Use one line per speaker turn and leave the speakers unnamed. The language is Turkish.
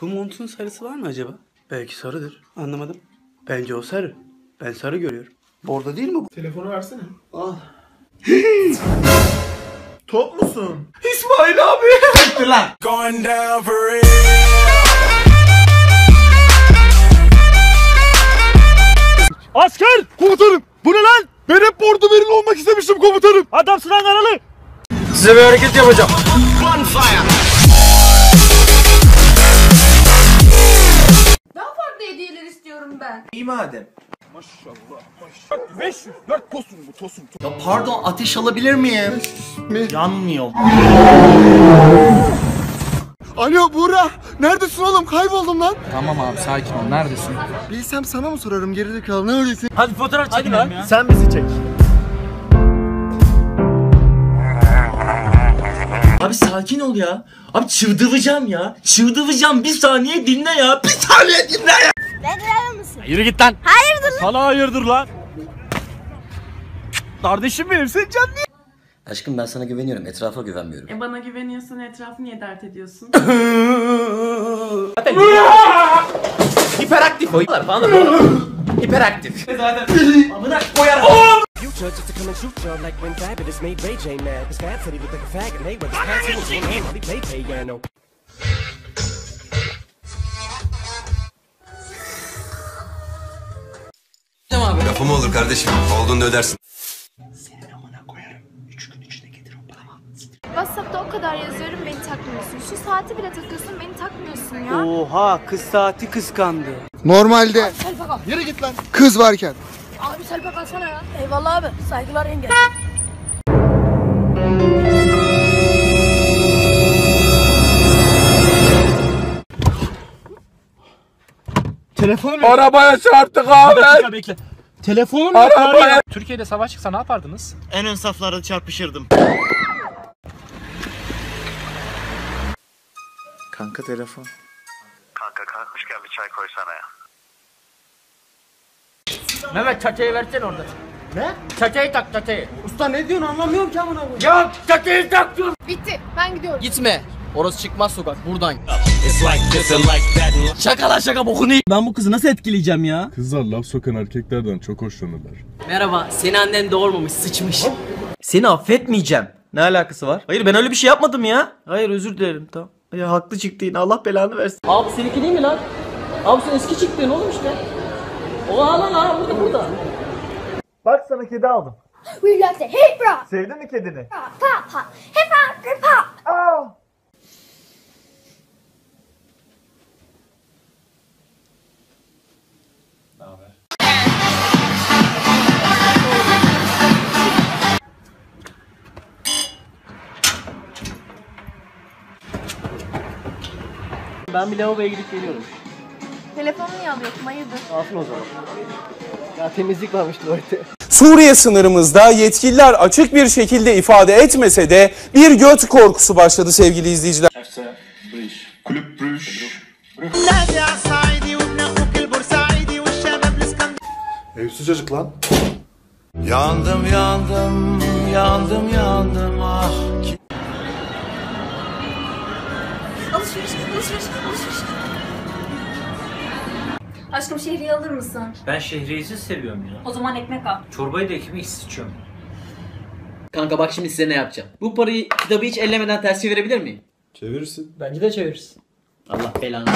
Bu montun sarısı var mı acaba? Belki sarıdır. Anlamadım. Bence o sarı. Ben sarı görüyorum. Bordo değil mi bu?
Telefonu versene.
Al.
Top musun?
İsmail abi.
Going down for real.
Asker! Komutanım! Bu ne lan? Ben hep bordo verili olmak istemiştim komutanım. Adamsın lan aralı.
Size bir hareket yapacağım.
Daha istiyorum ben.
İyi madem.
Ya pardon ateş alabilir miyim? Yanmıyor.
Alo Buğra. Neredesin oğlum? Kayboldum lan.
Tamam abi sakin ol. Neredesin?
Bilsem sana mı sorarım gerizekalı? Neredesin?
Hadi fotoğraf çekelim ya.
Sen bizi çek. Abi sakin ol ya. Abi çıldıracağım ya. Çıldıracağım. Bir saniye dinle ya. Bir saniye dinle ya.
Yürü git lan. Hayırdır lan? Sana hayırdır lan. Kardeşim benim sen can
Aşkım ben sana güveniyorum. Etrafa güvenmiyorum.
E bana güveniyorsan etrafı niye dert ediyorsun?
Hiperaktif oyunlar falan da Hiperaktif. Zaten. Amına koyarım.
Future just to come and shoot you like when Fabulous made Ray J mad. His dad said he looked like a fag and they were the cats who was one hand while he played piano.
Lafım olur kardeşim. Olduğunda ödersin.
WhatsApp'ta o kadar yazıyorum beni takmıyorsun. Şu saati bile takıyorsun beni takmıyorsun ya.
Oha kız saati kıskandı.
Normalde. Yürü git lan. Kız varken.
Abi selpak alsana ya. Eyvallah abi. Saygılar yenge.
Telefonum
Arabaya çarptık abi.
Bekle bekle. Telefonum yok ya.
Türkiye'de savaş çıksa ne yapardınız?
En ön saflarda çarpışırdım.
Kanka telefon.
Mehmet çaçayı versene orada. Ne? Çaçayı tak çaçayı. Usta ne diyorsun anlamıyorum ki amına koyayım. Ya çaçayı tak diyorum.
Bitti. Ben gidiyorum.
Gitme. Orası çıkmaz sokak. Buradan.
It's like this and like that.
Şaka lan şaka bokunu Ben bu kızı nasıl etkileyeceğim ya?
Kızlar laf sokan erkeklerden çok hoşlanırlar.
Merhaba, seni annen doğurmamış, sıçmış. Seni affetmeyeceğim. Ne alakası var? Hayır ben öyle bir şey yapmadım ya. Hayır özür dilerim tamam. Ya haklı çıktı yine Allah belanı versin. Abi seninki değil mi lan? Abi sen eski çıktın oğlum işte. O lan lan burada burada.
Bak sana kedi aldım.
We got the hit rock.
Sevdin mi kedini?
Pop pop.
Ben bir lavaboya gidip geliyorum.
Telefonu niye alıyorsun? Hayırdır?
Alsın o zaman. Ya temizlik varmış tuvalete.
Suriye sınırımızda yetkililer açık bir şekilde ifade etmese de bir göt korkusu başladı sevgili izleyiciler.
Kulüp Brüş. Ev sıcacık lan.
Yandım yandım yandım yandım ah.
Alışveriş, alışveriş, alışveriş. Aşkım şehriye alır mısın?
Ben şehriyesiz seviyorum ya.
O zaman ekmek al.
Çorbayı da ekmek içiyorum. Kanka bak şimdi size ne yapacağım. Bu parayı kitabı hiç ellemeden ters çevirebilir miyim?
Çevirirsin.
Bence de çeviririz. Allah belanı.